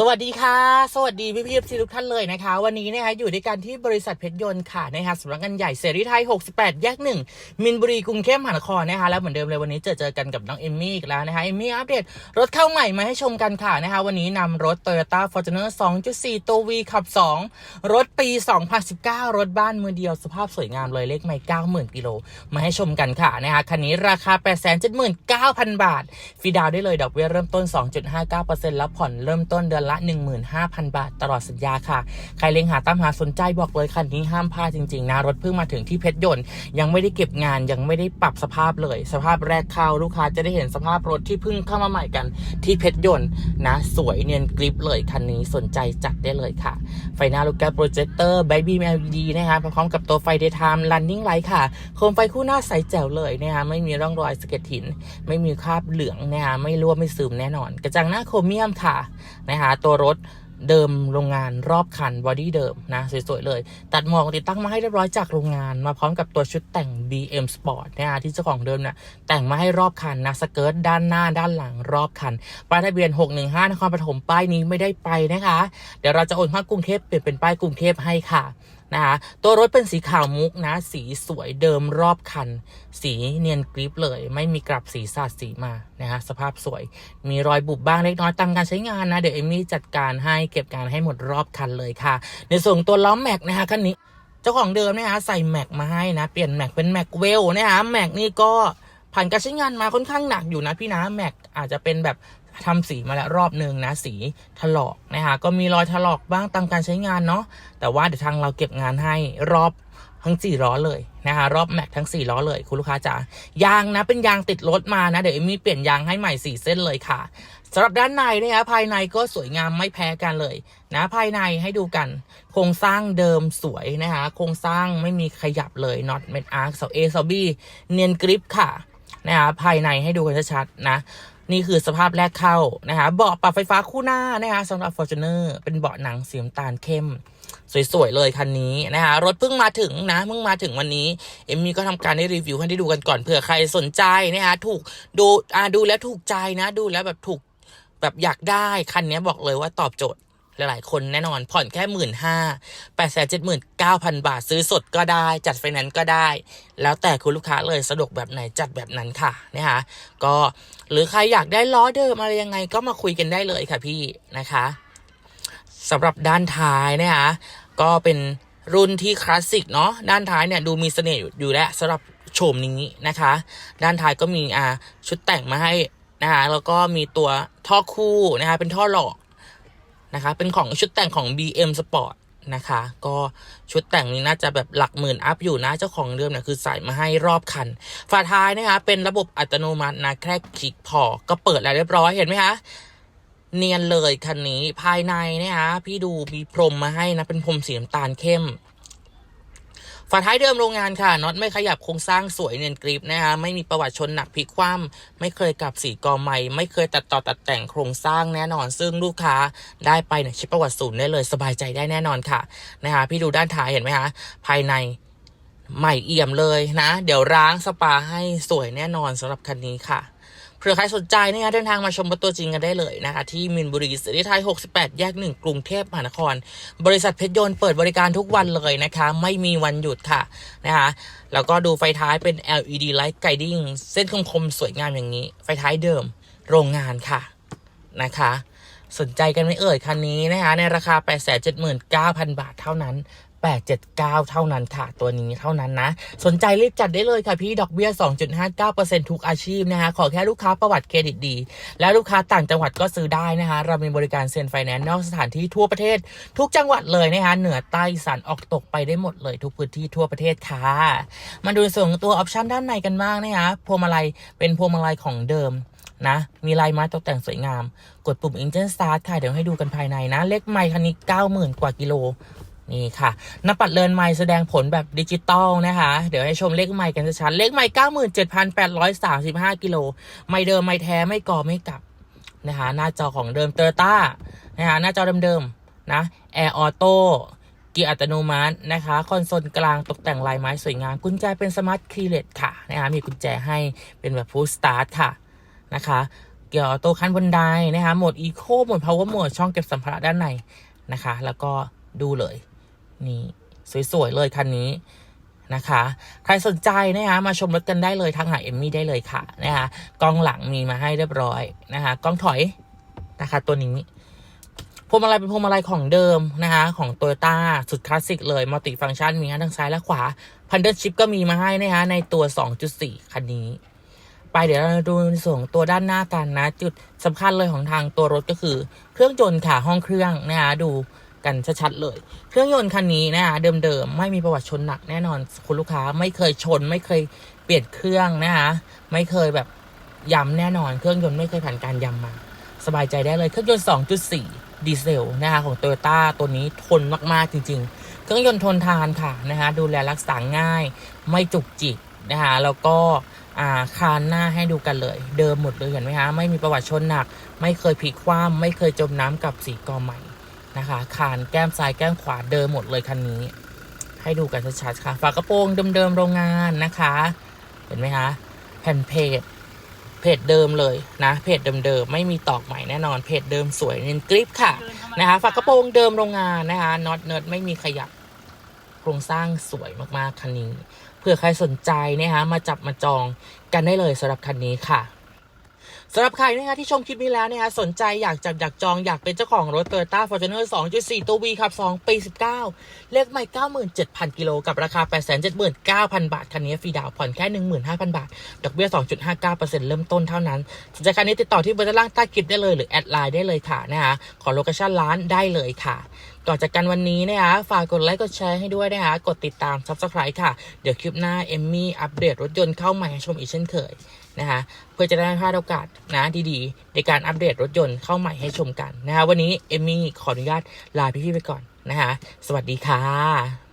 สวัสดีค่ะ สวัสดีพี่พี่ๆทุกท่านเลยนะคะ วันนี้นะคะอยู่ด้วยกันที่บริษัทเพชรยนต์ค่ะนะคะสำนักงานใหญ่เสรีไทย 68 แยกหนึ่งมินบุรีกรุงเทพมหานครนะคะแล้วเหมือนเดิมเลยวันนี้เจอเจอกันกับน้องเอมมี่อีกแล้วนะคะเอมมี่อัปเดตรถเข้าใหม่มาให้ชมกันค่ะนะคะวันนี้นำรถ Toyota Fortuner 2.4 ตัว V ขับ 2 รถปี 2019 รถบ้านมือเดียวสภาพสวยงามเลยเลขไม่90,000กิโลมาให้ชมกันค่ะนะคะคันนี้ราคา 879,000 บาทฟรีดาวได้เลยดอกเบี้ยเริ่มต้น 2.59%แล้วผ่อนเริ่มต้นเดือนละ 15,000 บาทตลอดสัญญาค่ะ ใครเล็งหาตามหาสนใจบอกเลยคันนี้ห้ามพลาดจริงๆนะรถเพิ่งมาถึงที่เพชรยนต์ยังไม่ได้เก็บงานยังไม่ได้ปรับสภาพเลย สภาพแรกเข้าลูกค้าจะได้เห็นสภาพรถที่เพิ่งเข้ามาใหม่กันที่เพชรยนต์นะ สวยเนียนกริปเลยคันนี้สนใจจัดได้เลยค่ะ ไฟหน้าลูกแก้วโปรเจคเตอร์ไบบีม LED นะคะพร้อมกับตัวไฟ daytime running light ค่ะโคมไฟคู่หน้าใสแจ๋วเลยนะคะไม่มีร่องรอยสเก็ดหิน ไม่มีคราบเหลืองนะคะไม่รั่วไม่ซึมแน่นอน กระจังหน้าโครเมียมค่ะนะคะตัวรถเดิมโรงงานรอบคันบอดี้เดิมนะสวยๆเลย ตัดหมอกติดตั้งมาให้เรียบร้อยจากโรงงาน มาพร้อมกับตัวชุดแต่ง BM Sport นะคะที่เจ้าของเดิมเนี่ยแต่งมาให้รอบคันนะสเกิร์ตด้านหน้าด้านหลังรอบคันป้ายทะเบียน 615นครปฐมป้ายนี้ไม่ได้ไปนะคะ เดี๋ยวเราจะโอนเข้ากรุงเทพเปลี่ยนเป็นป้ายกรุงเทพให้ค่ะ นะคะตัวรถเป็นสีขาวมุกนะ สีสวยเดิมรอบคัน สีเนียนกริปเลย ไม่มีกลับสีสาดสีมานะคะสภาพสวย มีรอยบุบบ้างเล็กน้อยตามการใช้งานนะ เดี๋ยวเอมี่จัดการให้เก็บการให้หมดรอบคันเลยค่ะ ในส่วนตัวล้อแม็กนะคะคันนี้เจ้าของเดิมนะคะใส่แม็กมาให้นะเปลี่ยนแม็กเป็นแม็กเวลนะคะแม็กนี่ก็ผ่านการใช้งานมาค่อนข้างหนักอยู่นะพี่นะแม็กอาจจะเป็นแบบ ทำสีมาแล้วรอบหนึ่งนะสีถลอกนะคะก็มีรอยถลอกบ้างตามการใช้งานเนาะแต่ว่าเดี๋ยวทางเราเก็บงานให้รอบทั้งสี่ล้อเลยนะคะรอบแม็กทั้งสี่ล้อเลย คุณลูกค้าจ๋ายางนะเป็นยางติดรถมานะ เดี๋ยวเอมมี่เปลี่ยนยางให้ใหม่สี่เส้นเลยค่ะสำหรับด้านในนะคะภายในก็สวยงามไม่แพ้กันเลย นะภายในให้ดูกัน โครงสร้างเดิมสวยนะคะโครงสร้างไม่มีขยับเลยน็อตเม็ดอาร์คเสาเอเสาบีเนียนกริปค่ะนะคะภายในให้ดูกันชัดๆนะ นี่คือสภาพแรกเข้านะคะเบาะปรับไฟฟ้าคู่หน้านะคะสำหรับ Fortuner เป็นเบาะหนังสีน้ำตาลเข้ม สวยๆเลยคันนี้นะคะรถเพิ่งมาถึงนะเพิ่งมาถึงวันนี้ เอมมี่ก็ทำการได้รีวิวให้ได้ดูกันก่อนเผื่อใครสนใจนะคะถูกดูอ่าดูแล้วถูกใจนะ ดูแล้วแบบถูกแบบอยากได้คันนี้บอกเลยว่าตอบโจทย์ หลายๆ คนแน่นอนผ่อนแค่หมื่นห้าแปดแสนเจ็ดหมื่นเก้าพันบาทซื้อสดก็ได้ จัดไฟแนนซ์ก็ได้ แล้วแต่คุณลูกค้าเลยสะดวกแบบไหนจัดแบบนั้นค่ะนะคะก็หรือใครอยากได้ล้อเดิมอะไรยังไงก็มาคุยกันได้เลยค่ะพี่นะคะสำหรับด้านท้ายนะคะก็เป็นรุ่นที่คลาสสิกเนาะด้านท้ายเนี่ยดูมีเสน่ห์อยู่แล้วสำหรับโฉมนี้นะคะ ด้านท้ายก็มีอ่าชุดแต่งมาให้นะคะแล้วก็มีตัวท่อคู่นะคะเป็นท่อหลอก นะคะ เป็นของชุดแต่งของ BM Sport นะคะ ก็ชุดแต่งนี้น่าจะแบบหลักหมื่นอัพอยู่นะ เจ้าของเดิมเนี่ยคือใส่มาให้รอบคัน ฝาท้ายนะคะ เป็นระบบอัตโนมัตินะ แค่คลิกพอ ก็เปิดแล้วเรียบร้อย เห็นไหมคะ เนียนเลยคันนี้ ภายในนะคะพี่ดูมีพรมมาให้นะ เป็นพรมสีน้ำตาลเข้ม ฝาท้ายเดิมโรงงานค่ะน็อตไม่ขยับโครงสร้างสวยเนียนกริปนะคะไม่มีประวัติชนหนักพลิกคว่ำไม่เคยกลับสีกอใหม่ ไม่เคยตัดต่อตัดแต่งโครงสร้างแน่นอน ซึ่งลูกค้าได้ไปเนี่ยเช็คประวัติศูนย์ได้เลยสบายใจได้แน่นอนค่ะนะคะพี่ดูด้านท้ายเห็นไหมคะภายในใหม่เอี่ยมเลยนะ เดี๋ยวร้างสปาให้สวยแน่นอนสำหรับคันนี้ค่ะ เผื่อใครสนใจนะคะเดินทางมาชมรถตัวจริงกันได้เลยนะคะ ที่มินบุรีสิริไทย 68 แยก 1 กรุงเทพมหานคร บริษัทเพชรยนต์เปิดบริการทุกวันเลยนะคะ ไม่มีวันหยุดค่ะนะคะแล้วก็ดูไฟท้ายเป็น LED light guiding เส้นคมๆสวยงามอย่างนี้ ไฟท้ายเดิม โรงงานค่ะนะคะสนใจกันไหม่เอ่ยคันนี้นะคะในราคา 879,000 บาทเท่านั้น 879 เท่านั้นค่ะ ตัวนี้เท่านั้นนะ สนใจรีบจัดได้เลยค่ะพี่ดอกเบี้ย 2.59%ทุกอาชีพนะคะ ขอแค่ลูกค้าประวัติเครดิตดี และลูกค้าต่างจังหวัดก็ซื้อได้นะคะ เรามีบริการเซ็นไฟแนนซ์นอกสถานที่ทั่วประเทศ ทุกจังหวัดเลยนะคะ เหนือใต้สานออกตกไปได้หมดเลย ทุกพื้นที่ทั่วประเทศค่ะ มาดูส่วนตัวออปชั่นด้านในกันบ้างนะคะพวงมาลัยเป็นพวงมาลัยของเดิมนะ มีลายไม้ตกแต่งสวยงาม กดปุ่ม Engine Start ค่ะ เดี๋ยวให้ดูกันภายในนะ เลขไมค์คันนี้ 90,000 กว่ากิโล นี่ค่ะน้าปัดเลินไมค์แสดงผลแบบดิจิตอลนะคะ เดี๋ยวให้ชมเลขไมค์กันชัดเลขไมค์97,835 กิโล ไมค์เดิมไมค์แท้ไม่ก่อไม่กลับนะคะหน้าจอของเดิมเตอร์ต้านะคะหน้าจอเดิมๆนะแอร์ออโต้เกียร์อัตโนมัตินะคะ คอนโซลกลางตกแต่งลายไม้สวยงาม กุญแจเป็นสมาร์ทคีเลสค่ะนะคะมีกุญแจให้เป็นแบบฟูลสตาร์ทค่ะนะคะเกียร์ออโต้ขั้นบนไดนะคะโหมดอีโคโหมดพาวเวอร์โหมดช่องเก็บสัมภาระด้านในนะคะ แล้วก็ดูเลย นี่ สวย ๆ เลยคันนี้นะคะ ใครสนใจนะคะมาชมรถกันได้เลยทางหาเอมมี่ได้เลยค่ะนะคะกล้องหลังมีมาให้เรียบร้อยนะคะกล้องถอยนะคะ ตัวนี้พวงมาลัยเป็นพวงมาลัยของเดิมนะคะ ของโตโยต้าสุดคลาสสิกเลยมัลติฟังก์ชันมีทั้งซ้ายและขวาพันเดิลชิปก็มีมาให้นะคะในตัว 2.4 คันนี้ ไปเดี๋ยวเราดูในส่วนของตัวด้านหน้ากันนะ จุดสำคัญเลยของทางตัวรถก็คือ เครื่องยนต์ค่ะห้องเครื่องนะคะดู กันชัดๆเลย เครื่องยนต์คันนี้นะคะเดิมๆไม่มีประวัติชนหนักแน่นอนคุณลูกค้าไม่เคยชน ไม่เคยเปลี่ยนเครื่องนะคะไม่เคยแบบย้ำแน่นอน เครื่องยนต์ไม่เคยผ่านการย้ำมา สบายใจได้เลยเครื่องยนต์ 2.4 ดีเซลนะคะของ Toyota ตัวนี้ทนมากๆจริง ๆ เครื่องยนต์ทนทานค่ะนะคะดูแลรักษาง่าย ไม่จุกจิกนะคะแล้วก็อ่าคานหน้าให้ดูกันเลย เดิมหมดเลยเห็นไหมคะไม่มีประวัติชนหนัก ไม่เคยพลิกคว่ำไม่เคยจมน้ำกับสีกอใหม่ นะคะคานแก้มซ้ายแก้มขวาเดิมหมดเลยคันนี้ ให้ดูกันชัดๆค่ะ ฝากระโปรงเดิมๆโรงงานนะคะ เห็นไหมคะ แผ่นเพจเพจเดิมเลยนะ เพจเดิมๆไม่มีตอกใหม่แน่นอน เพจเดิมสวยเน้นกริปค่ะนะคะ ฝากระโปรงเดิมโรงงานนะคะน็อตเนิร์ดไม่มีขยับโครงสร้างสวยมากๆคันนี้เผื่อใครสนใจนะคะมาจับมาจองกันได้เลยสำหรับคันนี้ค่ะ สำหรับใครนะคะที่ชมคลิปนี้แล้วนะคะสนใจอยากจับอยากจองอยากเป็นเจ้าของรถ Toyota Fortuner 2.4 ตัว V ขับ 2 ปี 19 เลขไม่ 97,000 กิโลกับราคา 879,000 บาท คันนี้ฟรีดาวน์ผ่อนแค่ 15,000 บาท ดอกเบี้ย 2.59%เริ่มต้นเท่านั้นสนใจคันนี้ติดต่อที่เบอร์ด้านล่างใต้คลิปได้เลยหรือแอดไลน์ได้เลยค่ะนะคะขอโลเคชั่นร้านได้เลยค่ะ ก่อนจากกันวันนี้นะคะฝากกดไลค์กดแชร์ให้ด้วยนะคะกดติดตาม Subscribe ค่ะ เดี๋ยวคลิปหน้าเอมมี่อัปเดตรถยนต์เข้าใหม่ให้ชมอีกเช่นเคยนะคะเพื่อจะได้พลาดโอกาสนะดีๆ ในการอัปเดตรถยนต์เข้าใหม่ให้ชมกันนะคะวันนี้เอมมี่ขออนุญาตลาพี่ๆไปก่อนนะคะสวัสดีค่ะ